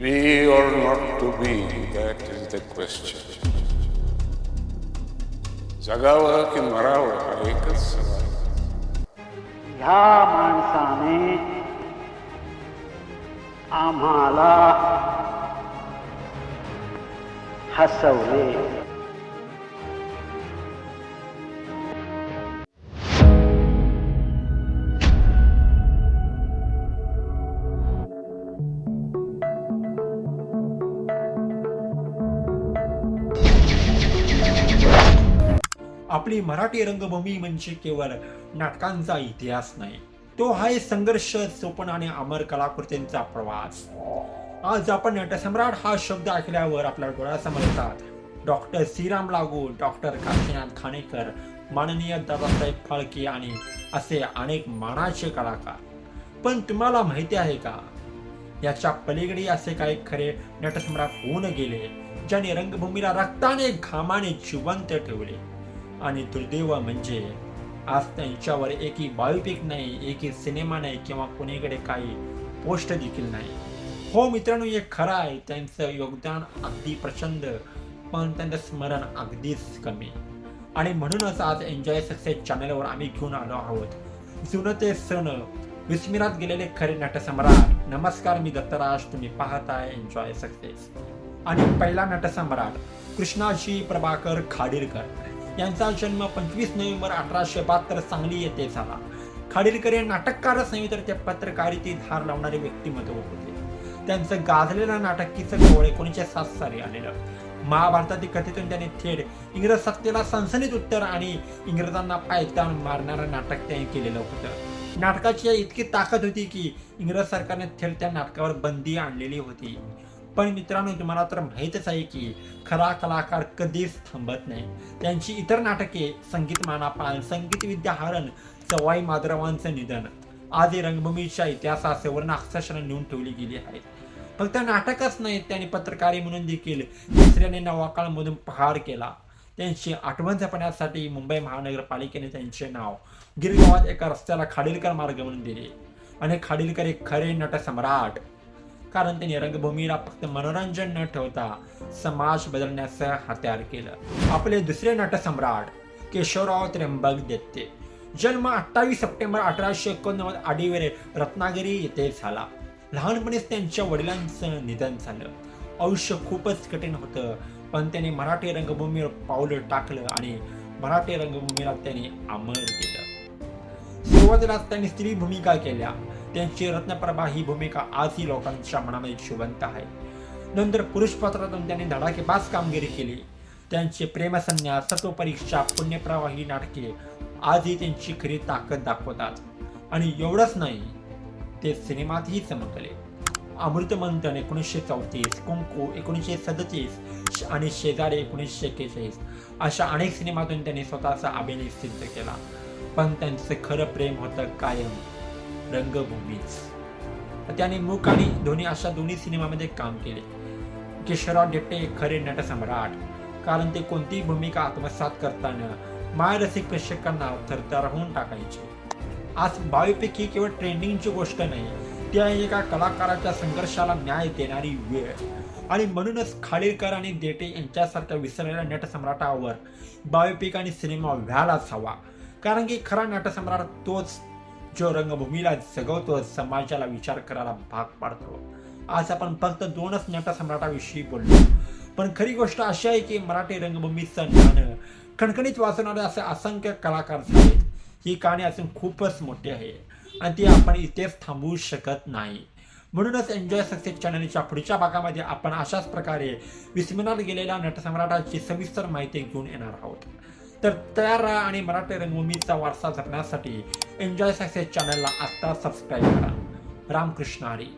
Be or not to be, that is the question. जगावं की मरावं हा एकच सवाल ह्या माणसाने आम्हाला हसवले आपली मराठी रंगभूमी म्हणजे केवळ नाटकांचा इतिहास नाही तो आहे संघर्ष सोपन आणि अमर कलाकृतींचा प्रवास. आज आपण नटसम्राट हा शब्द ऐकल्यावर आपल्या डोळ्यासमोर येतात डॉक्टर श्रीराम लागू डॉक्टर काशीनाथ खानेकर माननीय दादासाहेब फाळके आणि असे अनेक मानाचे कलाकार. पण तुम्हाला माहिती आहे का? याच्या पलीकडे असे काही खरे नटसम्राट होऊन गेले ज्याने रंगभूमीला रक्ताने घामाने जिवंत ठेवले. आणि दुर्दैव म्हणजे आज त्यांच्यावर एकही बायोपिक नाही एकही सिनेमा नाही किंवा कोणीकडे काही पोस्ट देखील नाही. हो मित्रांनो हे खरं आहे. त्यांचं योगदान अगदी प्रचंड पण त्यांचं स्मरण अगदीच कमी. आणि म्हणूनच आज एन्जॉय सक्सेस चॅनलवर आम्ही घेऊन आलो आहोत. जुनं ते सण विस्मिरात गेलेले खरे नटसम्राट. नमस्कार मी दत्तराज तुम्ही पाहताय एन्जॉय सक्सेस आणि पहिला नटसम्राट कृष्णाजी प्रभाकर खाडीलकर यांचा जन्म पंचवीस नोव्हेंबर अठराशे बहात्तर सांगली येथे झाला. खाडीलकर हे नाटककारच नाही तर ते पत्रकारितेत धार लावणारे व्यक्तिमत्व होते. त्यांचं गाजलेलं नाटक किसन कवळ एकोणीसशे सात साली आलेलं. महाभारतातील कथेतून त्यांनी थेट इंग्रज सत्तेला सनसनीत उत्तर आणि इंग्रजांना पायतान मारणारं नाटक त्यांनी केलेलं होतं. नाटकाची इतकी ताकद होती की इंग्रज सरकारने थेट त्या नाटकावर बंदी आणलेली होती. पण मित्रांनो तुम्हाला तर माहीतच आहे की खरा कलाकार कधीच थांबत नाही. त्यांची इतर नाटके संगीत मानापान संगीत विद्या हरण सवाई माधवरावांचं निधन आदी रंगभूमीच्या इतिहासात सुवर्ण अक्षराने नेऊन ठेवली गेली आहेत. फक्त नाटकच नाही त्यांनी पत्रकारी म्हणून देखील तिसऱ्याने नवाकाळमधून पहार केला. त्यांची आठवण जपण्यासाठी मुंबई महानगरपालिकेने त्यांचे नाव गिरगावात एका रस्त्याला खाडीलकर मार्ग म्हणून दिले. आणि खाडीलकर एक खरे नटसम्राट. कारण त्यांनी रंगभूमीला फक्त मनोरंजन न ठेवता समाज बदलण्याचं हत्यार केलं. आपले दुसरे नटसम्राट केशवराव त्र्यंबक देते. जन्म अठ्ठावीस सप्टेंबर अठराशे एकोणनव्वद आडीवर रत्नागिरी येथे झाला. लहानपणीच त्यांच्या वडिलांचं निधन झालं. आयुष्य खूपच कठीण होतं पण त्याने मराठी रंगभूमीवर पावलं टाकलं आणि मराठी रंगभूमीला त्यांनी अमर केलं सुरुवातीला त्यांनी स्त्री भूमिका केल्या. त्यांची रत्नप्रभा ही भूमिका आजही लोकांच्या मनामध्ये शिवंत आहे. नंतर पुरुष पात्रातून त्यांनी धडाकेबाज कामगिरी केली. त्यांचे प्रेमसन्यास सत्वपरीक्षा पुण्यप्रवाही नाटके आजही त्यांची खरी ताकद दाखवतात. आणि एवढंच नाही ते सिनेमातही चमकले. अमृतमंथन एकोणीसशे चौतीस कुंकू एकोणीसशे सदतीस आणि शेजारी एकोणीसशे एक्केचाळीस अशा अनेक सिनेमातून त्यांनी स्वतःचा अभिनय सिद्ध केला. पण त्यांचं खरं प्रेम होतं कायम. रंगभूमीच त्याने मूक आणि धोनी अशा दोन्ही सिनेमामध्ये काम केले. केशवराव डेट्टे हे खरे नटसम्राट. कारण ते कोणतीही भूमिका आत्मसात करताना मायरसिक प्रेक्षकांना थरथर होऊन टाकायचे. आज बायोपिक ही केवळ ट्रेंडिंगची गोष्ट नाही त्या एका कलाकाराच्या संघर्षाला न्याय देणारी वेळ. आणि म्हणूनच खाडीलकर आणि देटे यांच्यासारख्या विसरलेल्या नटसम्राटावर बायोपिक आणि सिनेमा व्हायलाच हवा. कारण की खरा नटसम्राट तोच जो रंगभूमीला जगवतो समाजाला विचार करायला भाग पाडतो. आज आपण फक्त दोनच नटसम्राटाविषयी बोललो. पण खरी गोष्ट अशी आहे की मराठी रंगभूमीचं गाणं खणखणीत वाचवणारे असे असंख्य कलाकार आहेत ही कहाणी अजून खूपच मोठी आहे आणि ती आपण इथेच थांबवू शकत नाही. म्हणूनच एन्जॉय सक्सेस चॅनलच्या पुढच्या भागामध्ये आपण अशाच प्रकारे विस्मरणात गेलेल्या नटसम्राटाची सविस्तर माहिती घेऊन येणार आहोत. तर तयार राहा आणि मराठी रंगभूमीचा वारसा जपण्यासाठी एन्जॉय सक्सेस चॅनलला आत्ता सबस्क्राईब करा. रामकृष्ण हरी.